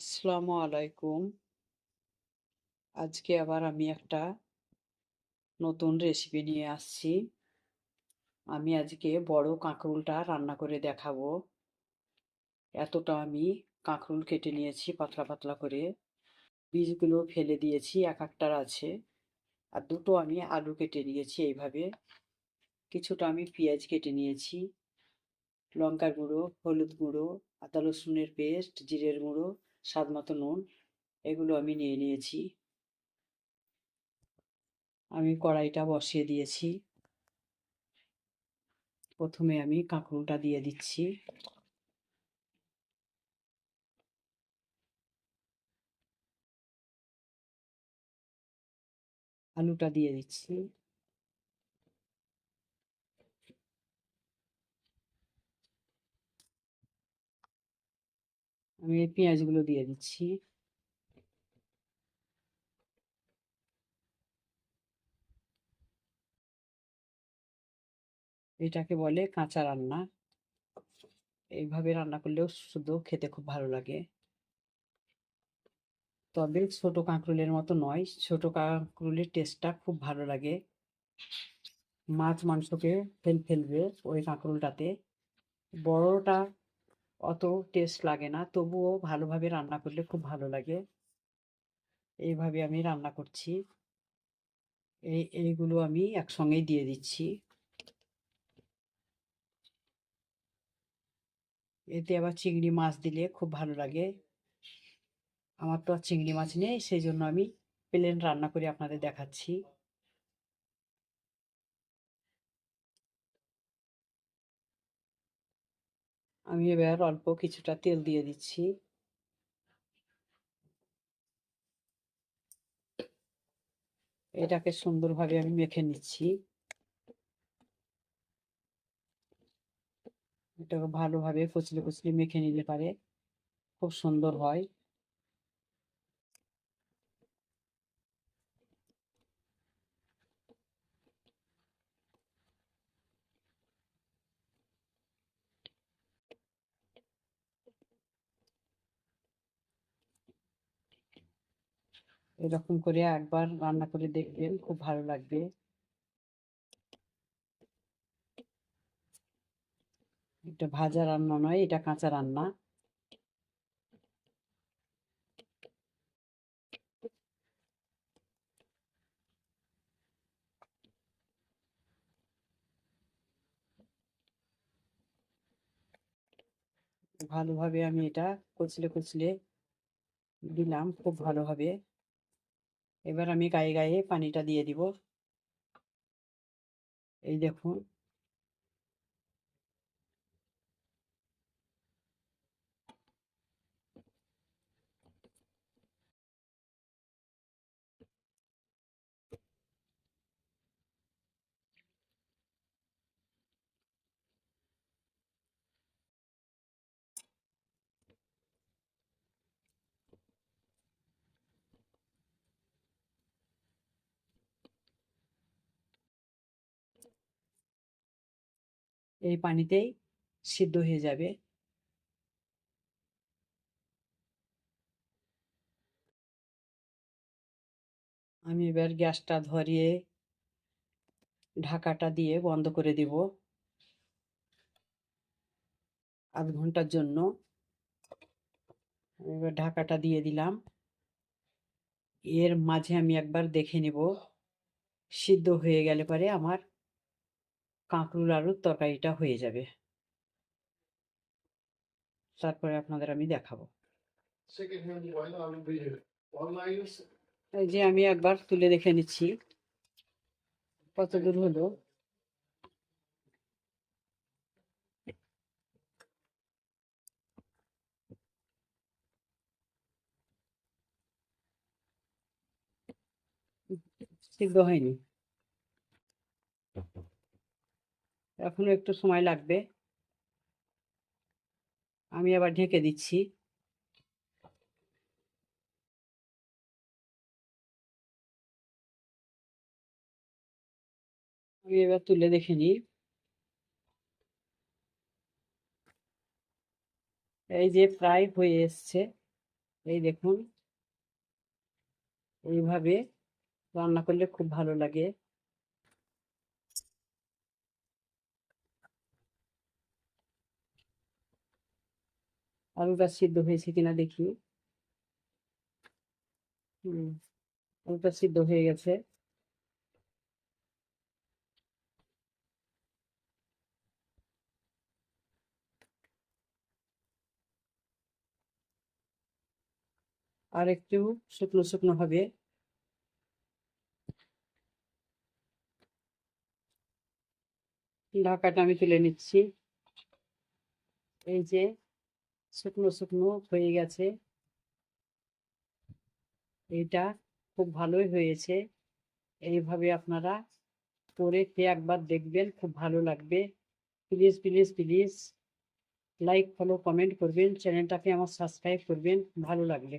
আসসালামু আলাইকুম। আজকে আবার আমি একটা নতুন রেসিপি নিয়ে আসছি। আমি আজকে বড় কাঁকরুলটা রান্না করে দেখাবো। এতটা আমি কাঁকরুল কেটে নিয়েছি পাতলা পাতলা করে। বীজগুলো ফেলে দিয়েছি, এক একটার আছে। আর দুটো আমি আলু কেটে নিয়েছি এইভাবে। কিছুটা আমি পেঁয়াজ কেটে নিয়েছি, লঙ্কার গুঁড়ো, হলুদ গুঁড়ো, আদা রসুনের পেস্ট জিরের গুঁড়ো স্বাদ মতো নুন, এগুলো আমি নিয়ে নিয়েছি। আমি কড়াইটা বসিয়ে দিয়েছি। প্রথমে আমি কাঁকরুলটা দিয়ে দিচ্ছি। আলুটা দিয়ে দিচ্ছি। আমি এই পেঁয়াজগুলো দিয়ে দিচ্ছি। এটাকে বলে কাঁচা রান্না। এইভাবে রান্না করলেও শুধু খেতে খুব ভালো লাগে। তবে ছোট কাঁকরুলের মতো নয়, ছোট কাঁকরুলের টেস্টটা খুব ভালো লাগে। মাছ মাংসকে ফেল, ফেলবে ওই কাঁকরুলটাতে। বড়টা অত টেস্ট লাগে না। তবুও ভালোভাবে রান্না করলে খুব ভালো লাগে। এইভাবে আমি রান্না করছি। এই, এইগুলো আমি একসঙ্গেই দিয়ে দিচ্ছি। এতে আবার চিংড়ি মাছ দিলে খুব ভালো লাগে। আমার তো আর চিংড়ি মাছ নেই সেই জন্য আমি প্লেন রান্না করে আপনাদের দেখাচ্ছি। আমি এবার অল্প কিছুটা তেল দিয়ে দিচ্ছি। এটাকে সুন্দরভাবে আমি মেখে নিচ্ছি। এটাকে ভালোভাবে কুচলে কুচলে মেখে নিলে পারে। খুব সুন্দর হয়। এরকম করে একবার রান্না করে দেখবেন, খুব ভালো লাগবে। এটা ভাজা রান্না নয়, এটা কাঁচা রান্না। ভালোভাবে আমি এটা কচলে কচলে দিলাম, খুব ভালোভাবে। এবার আমি গায়ে গায়ে পানিটা দিয়ে দিব। এই দেখুন। এই পানিতেই সিদ্ধ হয়ে যাবে। আমি এবার গ্যাসটা ধরিয়ে ঢাকাটা দিয়ে বন্ধ করে দিব। আধ ঘণ্টার জন্য। এবার ঢাকাটা দিয়ে দিলাম। এর মাঝে আমি একবার দেখে নেব। সিদ্ধ হয়ে গেলে পরে আমার কাঁকরুল আলুর তরকারিটা হয়ে যাবে। তারপরে আপনাদের আমি দেখাবো। এই যে আমি একবার তুলে দেখে নিচ্ছি। কত দূর হলো? সিদ্ধ হয়নি। এখনও একটু সময় লাগবে। আমি আবার ঢেকে দিচ্ছি। আমি এবার তুলে দেখে নিই। এই যে প্রায় হয়ে এসছে, এই দেখুন। এইভাবে রান্না করলে খুব ভালো লাগে। আলুটা সিদ্ধ হয়েছে কিনা দেখি। হুম আলুটা সিদ্ধ হয়ে গেছে। আর একটু শুকনো শুকনো হবে। ঢাকাটা আমি তুলে নিচ্ছি। এই যে শুকনো শুকনো হয়ে গেছে। এটা খুব ভালোই হয়েছে। এইভাবে আপনারা করে খেয়ে একবার দেখবেন, খুব ভালো লাগবে। Please please please, like, follow, comment করবেন। চ্যানেলটাকে আমার সাবস্ক্রাইব করবেন, ভালো লাগবে।